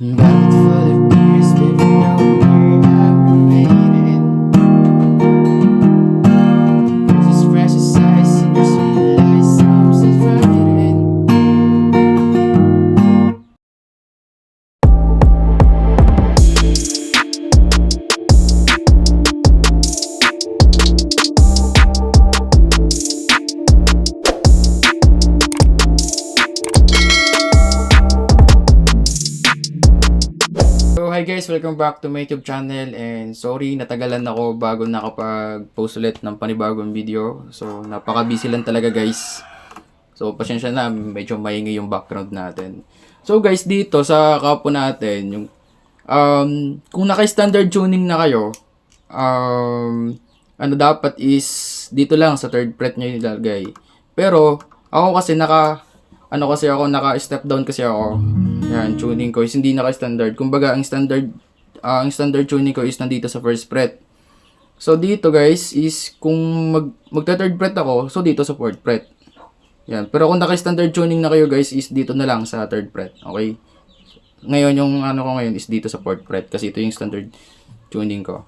Invited for the beers, baby, now hi guys, welcome back to my YouTube channel and sorry natagalan ako bago nakapag-post ulit ng panibagong video. So napaka-busy lang talaga guys. So pasensya na, medyo maingay yung background natin. So guys, dito sa kapo natin, yung um, kung naka-standard tuning na kayo, um, ano dapat is dito lang sa third fret nyo ilalagay. Pero ako kasi naka ano kasi ako, naka-step down kasi ako. Yan, tuning ko is hindi naka-standard. Kumbaga, ang standard, ah, ang standard tuning ko is nandito sa first fret. So, dito guys, is kung mag, magta-third fret ako, so dito sa fourth fret. Yan. Pero kung naka-standard tuning na kayo guys, is dito na lang sa third fret. Okay? Ngayon, yung ano ko ngayon is dito sa fourth fret. Kasi ito yung standard tuning ko.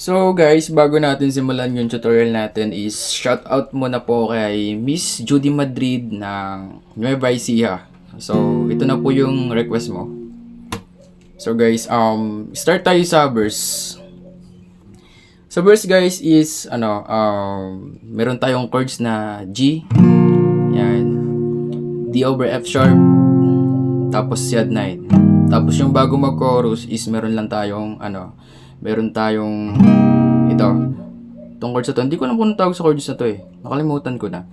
So guys, bago natin simulan yung tutorial natin is shout out muna po kay Miss Judy Madrid ng Nueva Ecija. So, ito na po yung request mo. So guys, um start tayo sa verse. Sa verse guys is ano, um meron tayong chords na G. Yan. D over F sharp. Tapos C add 9. Tapos yung bago mag-chorus is meron lang tayong ano, meron tayong ito. Itong chords na to. Hindi ko alam kung tawag sa chords na to eh. Nakalimutan ko na.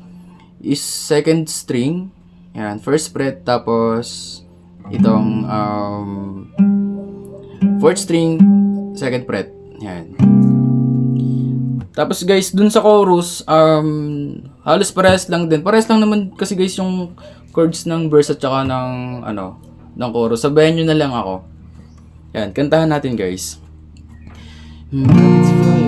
Is second string. Yan. First fret. Tapos itong um, fourth string. Second fret. Yan. Tapos guys, dun sa chorus, um, halos parehas lang din. Parehas lang naman kasi guys yung chords ng verse at saka ng, ano, ng chorus. Sabayan nyo na lang ako. Yan, kantahan natin guys. Mm. It's fine.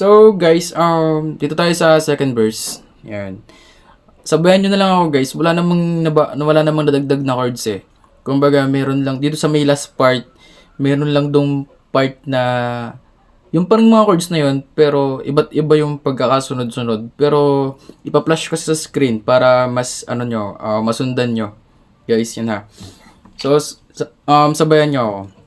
So guys, um, dito tayo sa second verse. Yan. Sabayan nyo na lang ako guys, wala namang, naba, wala namang nadagdag na chords eh. Kumbaga, meron lang, dito sa may last part, meron lang dong part na, yung parang mga chords na yun, pero iba't iba yung pagkakasunod-sunod. Pero, ipa-flash ko sa screen para mas, ano nyo, ah, masundan nyo. Guys, yan ha. So, um, sabayan nyo ako.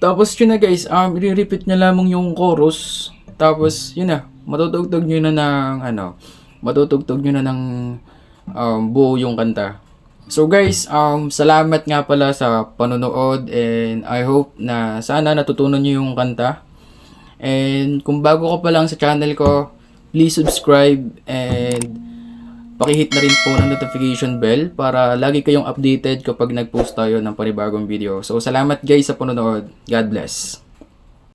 Tapos yun na guys, um, i-repeat nyo lamang yung chorus. Tapos yun na, matutugtog nyo na ng ano, matutugtog nyo na ng um, buo yung kanta. So guys, um, salamat nga pala sa panonood and I hope na sana natutunan nyo yung kanta. And kung bago ka pa lang sa channel ko, please subscribe and pakihit na rin po ng notification bell para lagi kayong updated kapag nag-post tayo ng panibagong video. So salamat guys sa panonood. God bless.